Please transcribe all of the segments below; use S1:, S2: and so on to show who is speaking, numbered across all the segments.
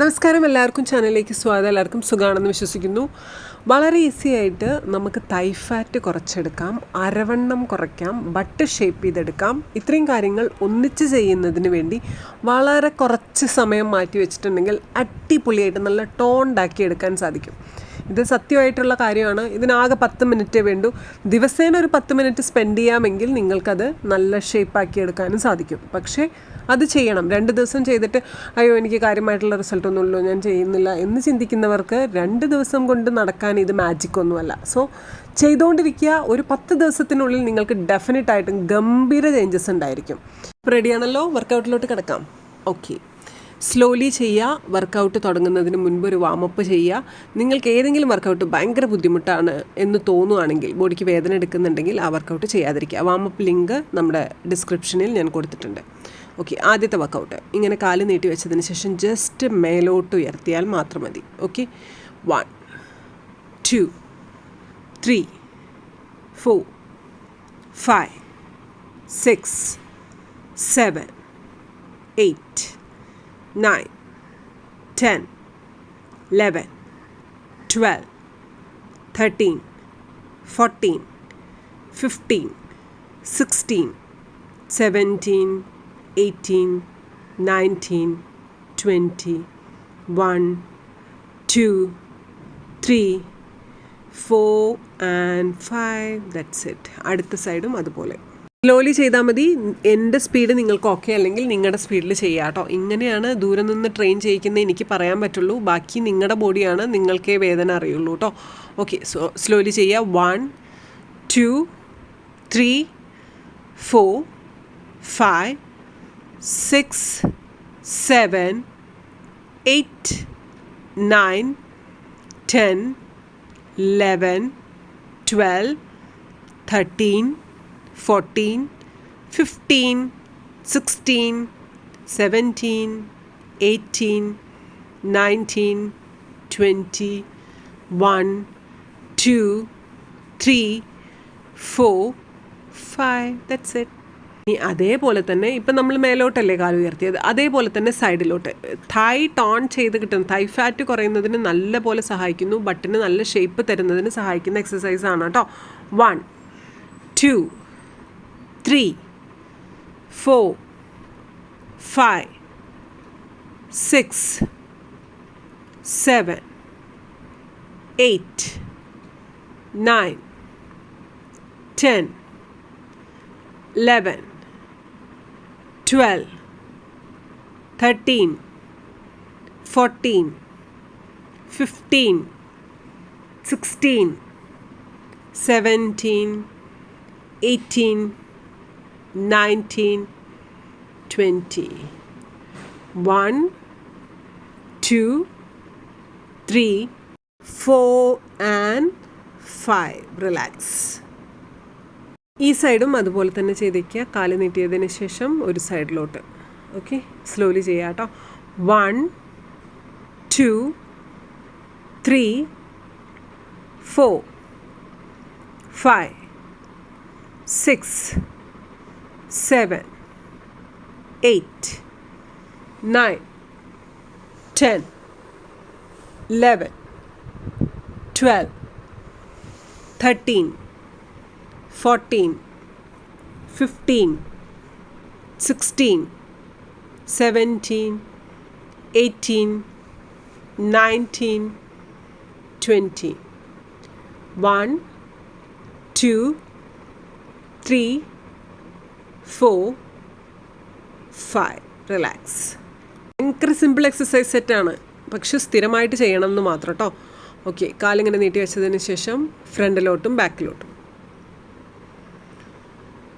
S1: നമസ്കാരം എല്ലാവർക്കും ചാനലിലേക്ക് സ്വാഗതം. എല്ലാവർക്കും സുഖമാണെന്ന് വിശ്വസിക്കുന്നു. വളരെ ഈസി ആയിട്ട് നമുക്ക് തൈഫാറ്റ് കുറച്ചെടുക്കാം അരവണ്ണം കുറയ്ക്കാം ബട്ട് ഷേപ്പ് ചെയ്തെടുക്കാം. ഇത്രയും കാര്യങ്ങൾ ഒന്നിച്ച് ചെയ്യുന്നതിന് വേണ്ടി വളരെ കുറച്ച് സമയം മാറ്റി വെച്ചിട്ടുണ്ടെങ്കിൽ അടിപൊളിയായിട്ട് നല്ല ടോണ്ടാക്കി എടുക്കാൻ സാധിക്കും. ഇത് സത്യമായിട്ടുള്ള കാര്യമാണ്. ഇതിനാകെ പത്ത് മിനിറ്റേ വേണ്ടൂ. ദിവസേന ഒരു പത്ത് മിനിറ്റ് സ്പെൻഡ് ചെയ്യാമെങ്കിൽ നിങ്ങൾക്കത് നല്ല ഷേപ്പാക്കി എടുക്കാനും സാധിക്കും. പക്ഷേ അത് ചെയ്യണം. രണ്ട് ദിവസം ചെയ്തിട്ട് അയ്യോ എനിക്ക് കാര്യമായിട്ടുള്ള റിസൾട്ട് ഇല്ലല്ലോ ഞാൻ ചെയ്യുന്നില്ല എന്ന് ചിന്തിക്കുന്നവർക്ക് രണ്ട് ദിവസം കൊണ്ട് നടക്കാൻ ഇത് മാജിക് ഒന്നുമല്ല. സോ ചെയ്തുകൊണ്ടിരിക്കുക ഒരു പത്ത് ദിവസത്തിനുള്ളിൽ നിങ്ങൾക്ക് ഡെഫിനറ്റായിട്ടും ഗംഭീര ചേഞ്ചസ് ഉണ്ടായിരിക്കും. റെഡിയാണല്ലോ വർക്കൗട്ടിലോട്ട് കിടക്കാം. ഓക്കെ സ്ലോലി ചെയ്യുക വർക്കൗട്ട് തുടങ്ങുന്നതിന് മുൻപ് ഒരു വാമപ്പ് ചെയ്യുക. നിങ്ങൾക്ക് ഏതെങ്കിലും വർക്കൗട്ട് ഭയങ്കര ബുദ്ധിമുട്ടാണ് എന്ന് തോന്നുകയാണെങ്കിൽ ബോഡിക്ക് വേദന എടുക്കുന്നുണ്ടെങ്കിൽ ആ വർക്കൗട്ട് ചെയ്യാതിരിക്കുക. വാമപ്പ് ലിങ്ക് നമ്മുടെ ഡിസ്ക്രിപ്ഷനിൽ ഞാൻ കൊടുത്തിട്ടുണ്ട്. ഓക്കെ ആദ്യത്തെ വർക്കൗട്ട് ഇങ്ങനെ കാൽ നീട്ടി വെച്ചതിന് ശേഷം ജസ്റ്റ് മേലോട്ട് ഉയർത്തിയാൽ മാത്രം മതി. Okay one two three four five six seven eight nine ten eleven twelve thirteen fourteen fifteen sixteen seventeen 18, 19, 20, 1, 2, 3, 4 and 5 that's it അടുത്ത സൈഡും അതുപോലെ. സ്ലോലി ചെയ്താൽ മതി. എന്റെ സ്പീഡ് നിങ്ങൾക്ക് ഓക്കെ അല്ലെങ്കിൽ നിങ്ങളുടെ സ്പീഡിൽ ചെയ്യുക കേട്ടോ ഇങ്ങനെയാണ് ദൂരെ നിന്ന് ട്രെയിൻ ചെയ്യിക്കുന്നത് എനിക്ക് പറയാൻ പറ്റുള്ളൂ. ബാക്കി നിങ്ങളുടെ ബോഡിയാണ് നിങ്ങൾക്കേ വേദന അറിയുള്ളൂ കേട്ടോ ഓക്കെ സോ സ്ലോലി ചെയ്യുക one two three four five six, seven, eight, nine, ten, eleven, twelve, thirteen, fourteen, fifteen, sixteen, seventeen, eighteen, nineteen, twenty, one, two, three, four, five. That's it. ഇനി അതേപോലെ തന്നെ ഇപ്പം നമ്മൾ മേലോട്ടല്ലേ കാൽ ഉയർത്തിയത്? അതേപോലെ തന്നെ സൈഡിലോട്ട്. തൈ ടോൺ ചെയ്ത് കിട്ടുന്ന തൈ ഫാറ്റ് കുറയുന്നതിന് നല്ല പോലെ സഹായിക്കുന്നു. ബട്ടിന് നല്ല ഷേപ്പ് തരുന്നതിന് സഹായിക്കുന്ന എക്സസൈസ് ആണ് കേട്ടോ. One two three four five six seven eight nine ten eleven 12 13 14 15 16 17 18 19 20 1 2 3 4 and 5 relax. ഈ സൈഡും അതുപോലെ തന്നെ ചെയ്തേക്കുക. കാൽ നീട്ടിയതിന് ശേഷം ഒരു സൈഡിലോട്ട്. ഓക്കെ സ്ലോലി ചെയ്യാം കേട്ടോ. One two three four five six seven eight nine ten eleven twelve thirteen fourteen fifteen sixteen seventeen eighteen nineteen twenty one two three four five relax ഭയങ്കര സിമ്പിൾ എക്സസൈസ് സെറ്റാണ് പക്ഷെ സ്ഥിരമായിട്ട് ചെയ്യണം എന്ന് മാത്രം കേട്ടോ ഓക്കെ കാലിങ്ങനെ നീട്ടി വെച്ചതിന് ശേഷം ഫ്രണ്ടിലോട്ടും ബാക്കിലോട്ടും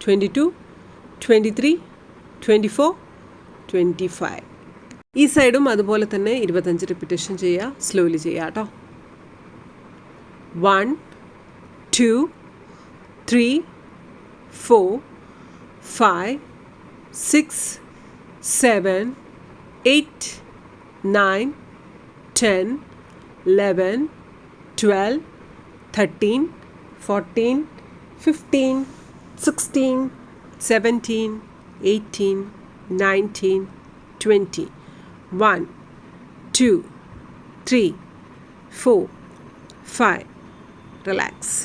S1: Twenty two, twenty three, twenty four, twenty five. ई सैडम अद इतपिटेशन slowly one two three four five six seven eight nine ten eleven twelve thirteen fourteen fifteen sixteen seventeen eighteen nineteen twenty one two three four five relax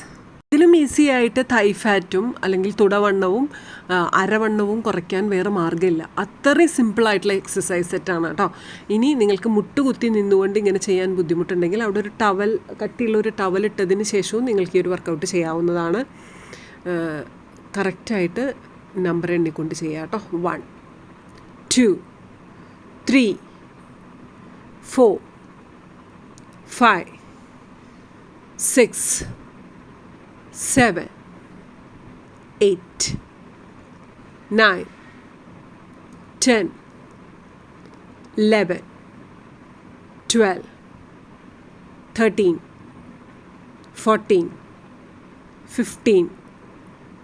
S1: ഇതിലും easy ആയിട്ട് തൈഫാറ്റും അല്ലെങ്കിൽ തുടവണ്ണവും അരവണ്ണവും കുറയ്ക്കാൻ വേറെ മാർഗമില്ല. അത്രയും സിമ്പിളായിട്ടുള്ള എക്സസൈസ് സെറ്റാണ് കേട്ടോ. ഇനി നിങ്ങൾക്ക് മുട്ടുകുത്തി നിന്നുകൊണ്ട് ഇങ്ങനെ ചെയ്യാൻ ബുദ്ധിമുട്ടുണ്ടെങ്കിൽ അവിടെ ഒരു ടവൽ കട്ടിയുള്ള ഒരു ടവൽ ഇട്ടതിന് ശേഷവും നിങ്ങൾക്ക് ഈ ഒരു വർക്കൗട്ട് ചെയ്യാവുന്നതാണ്. കറക്റ്റായിട്ട് നമ്പർ എണ്ണിക്കൊണ്ട് ചെയ്യുക കേട്ടോ. One two three four five six seven eight nine ten eleven twelve thirteen fourteen fifteen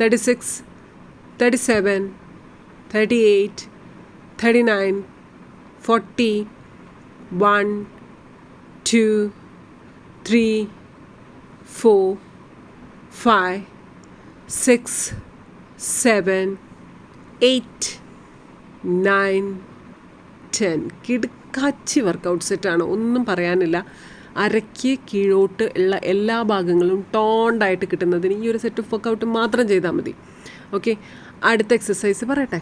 S1: 36, 37, 38, 39, 40, 1, 2, 3, four, five, six, seven, eight, nine, ten കിടുക്കാച്ചി വർക്കൗട്ട് സെറ്റാണ് ഒന്നും പറയാനില്ല. അരയ്ക്ക് കീഴോട്ട് ഉള്ള എല്ലാ ഭാഗങ്ങളും ടോണ്ടായിട്ട് കിട്ടുന്നതിന് ഈ ഒരു സെറ്റ് ഓഫ് വർക്കൗട്ട് മാത്രം ചെയ്താൽ മതി. ഓക്കെ അടുത്ത എക്സസൈസ് പറയട്ടെ.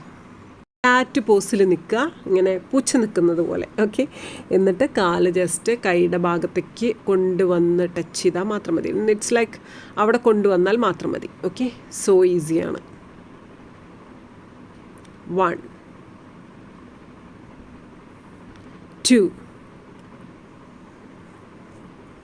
S1: ഫ്ലാറ്റ് പോസിൽ നിൽക്കുക. ഇങ്ങനെ പൂച്ച നിൽക്കുന്നത് പോലെ. ഓക്കെ എന്നിട്ട് കാൽ ജസ്റ്റ് കൈയുടെ ഭാഗത്തേക്ക് കൊണ്ടുവന്ന് ടച്ച് ചെയ്താൽ മാത്രം മതി. ഇറ്റ്സ് ലൈക്ക് അവിടെ കൊണ്ടുവന്നാൽ മാത്രം മതി. ഓക്കെ സോ ഈസിയാണ് one two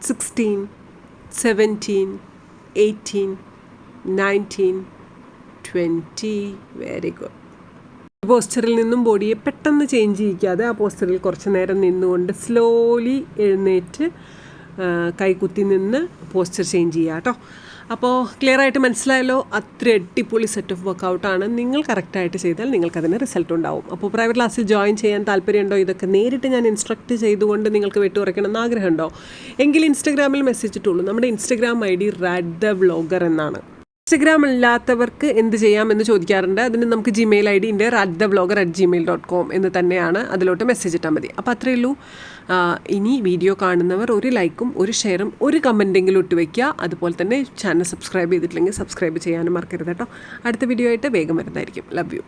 S1: sixteen, seventeen, eighteen, nineteen, twenty. Very good പോസ്റ്ററിൽ നിന്നും ബോഡിയെ പെട്ടെന്ന് ചേഞ്ച് ചെയ്യിക്കാതെ ആ പോസ്റ്ററിൽ കുറച്ച് നേരം നിന്നുകൊണ്ട് സ്ലോലി എഴുന്നേറ്റ് കൈകുത്തി നിന്ന് പോസ്റ്റർ ചേഞ്ച് ചെയ്യുക കേട്ടോ. അപ്പോൾ ക്ലിയർ ആയിട്ട് മനസ്സിലായല്ലോ? അത്ര അടിപൊളി സെറ്റ് ഓഫ് വർക്കൗട്ടാണ് നിങ്ങൾ കറക്റ്റായിട്ട് ചെയ്താൽ നിങ്ങൾക്ക് നിങ്ങൾക്കതിന് റിസൾട്ട് ഉണ്ടാവും. അപ്പോൾ പ്രൈവറ്റ് ക്ലാസ്സിൽ ജോയിൻ ചെയ്യാൻ താല്പര്യമുണ്ടോ? ഇതൊക്കെ നേരിട്ട് ഞാൻ ഇൻസ്ട്രക്ട് ചെയ്തുകൊണ്ട് നിങ്ങൾക്ക് വെട്ടി കുറയ്ക്കണം എന്ന് ആഗ്രഹമുണ്ടോ? എങ്കിൽ ഇൻസ്റ്റഗ്രാമിൽ മെസ്സേജ് ഇട്ടുള്ളൂ നമ്മുടെ Instagram I D rat the എന്നാണ്. ഇൻസ്റ്റഗ്രാം ഇല്ലാത്തവർക്ക് എന്ത് ചെയ്യാമെന്ന് ചോദിക്കാറുണ്ട്. അതിന് നമുക്ക് ജിമെയിൽ ഐ ഡി ഉണ്ട്. Rat the blogger at Gmail dot com എന്ന് തന്നെയാണ് അതിലോട്ട് മെസ്സേജ് ഇട്ടാൽ മതി. അപ്പോൾ അത്രയേ ഉള്ളൂ. ഇനി വീഡിയോ കാണുന്നവർ ഒരു ലൈക്കും ഒരു ഷെയറും ഒരു കമന്റെങ്കിലും ഇട്ട് വയ്ക്കുക അതുപോലെ തന്നെ ചാനൽ സബ്സ്ക്രൈബ് ചെയ്തിട്ടില്ലെങ്കിൽ സബ്സ്ക്രൈബ് ചെയ്യാനും മറക്കരുത് കേട്ടോ. അടുത്ത വീഡിയോ ആയിട്ട് വേഗം വരുന്നതായിരിക്കും. Love you